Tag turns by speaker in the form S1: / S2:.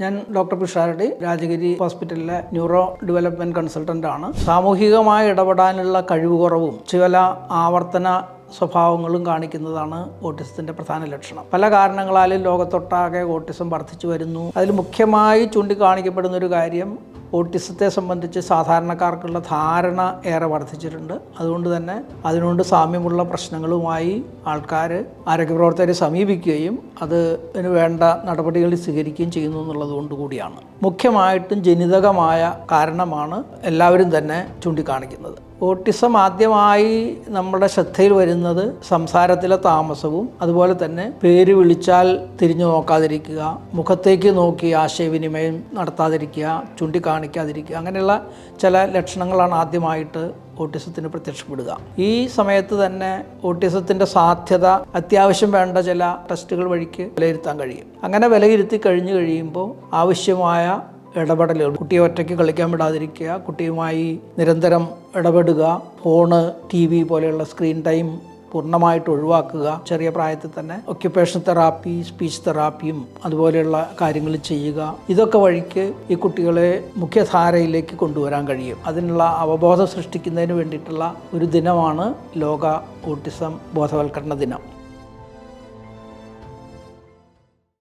S1: ഞാൻ ഡോക്ടർ പിഷാരടി രാജഗിരി ഹോസ്പിറ്റലിലെ neuro development consultant ആണ്. സാമൂഹികമായി ഇടപെടാനുള്ള കഴിവ് കുറവും ചില ആവർത്തന സ്വഭാവങ്ങളും കാണിക്കുന്നതാണ് ഓട്ടിസത്തിന്റെ പ്രധാന ലക്ഷണം. പല കാരണങ്ങളാലും ലോകത്തൊട്ടാകെ ഓട്ടിസം വർദ്ധിച്ചു വരുന്നു. അതിൽ മുഖ്യമായി ചൂണ്ടിക്കാണിക്കപ്പെടുന്ന ഒരു കാര്യം ഓട്ടിസത്തെ സംബന്ധിച്ച് സാധാരണക്കാർക്കുള്ള ധാരണ ഏറെ വർദ്ധിച്ചിട്ടുണ്ട്. അതുകൊണ്ട് തന്നെ അതിനോട് സാമ്യമുള്ള പ്രശ്നങ്ങളുമായി ആൾക്കാർ ആരോഗ്യപ്രവർത്തകരെ സമീപിക്കുകയും അത് അതിന് വേണ്ട നടപടികൾ സ്വീകരിക്കുകയും ചെയ്യുന്നു എന്നുള്ളത് കൊണ്ട് കൂടിയാണ്. മുഖ്യമായിട്ടും ജനിതകമായ കാരണമാണ് എല്ലാവരും തന്നെ ചൂണ്ടിക്കാണിക്കുന്നത്. ഓട്ടിസം ആദ്യമായി നമ്മുടെ ശ്രദ്ധയിൽ വരുന്നത് സംസാരത്തിലെ താമസവും അതുപോലെ തന്നെ പേര് വിളിച്ചാൽ തിരിഞ്ഞു നോക്കാതിരിക്കുക മുഖത്തേക്ക് നോക്കി ആശയവിനിമയം നടത്താതിരിക്കുക ചൂണ്ടിക്കാണിക്കാതിരിക്കുക അങ്ങനെയുള്ള ചില ലക്ഷണങ്ങളാണ് ആദ്യമായിട്ട് ഓട്ടിസത്തിന് പ്രത്യക്ഷപ്പെടുക. ഈ സമയത്ത് തന്നെ ഓട്ടിസത്തിന്റെ സാധ്യത അത്യാവശ്യം വേണ്ട ചില ടെസ്റ്റുകൾ വഴിക്ക് വിലയിരുത്താൻ കഴിയും. അങ്ങനെ വിലയിരുത്തി കഴിഞ്ഞു കഴിയുമ്പോൾ ആവശ്യമായ ഇടപെടലുകൾ. കുട്ടിയെ ഒറ്റയ്ക്ക് കളിക്കാൻ വിടാതിരിക്കുക കുട്ടിയുമായി നിരന്തരം ഇടപെടുക ഫോണ് ടി വി പോലെയുള്ള സ്ക്രീൻ ടൈം പൂർണമായിട്ട് ഒഴിവാക്കുക ചെറിയ പ്രായത്തിൽ തന്നെ ഒക്യുപ്പേഷൻ തെറാപ്പി സ്പീച്ച് തെറാപ്പിയും അതുപോലെയുള്ള കാര്യങ്ങൾ ചെയ്യുക. ഇതൊക്കെ വഴിക്ക് ഈ കുട്ടികളെ മുഖ്യധാരയിലേക്ക് കൊണ്ടുവരാൻ കഴിയും. അതിനുള്ള അവബോധം സൃഷ്ടിക്കുന്നതിന് വേണ്ടിയിട്ടുള്ള ഒരു ദിനമാണ് ലോക ഓട്ടിസം ബോധവൽക്കരണ ദിനം.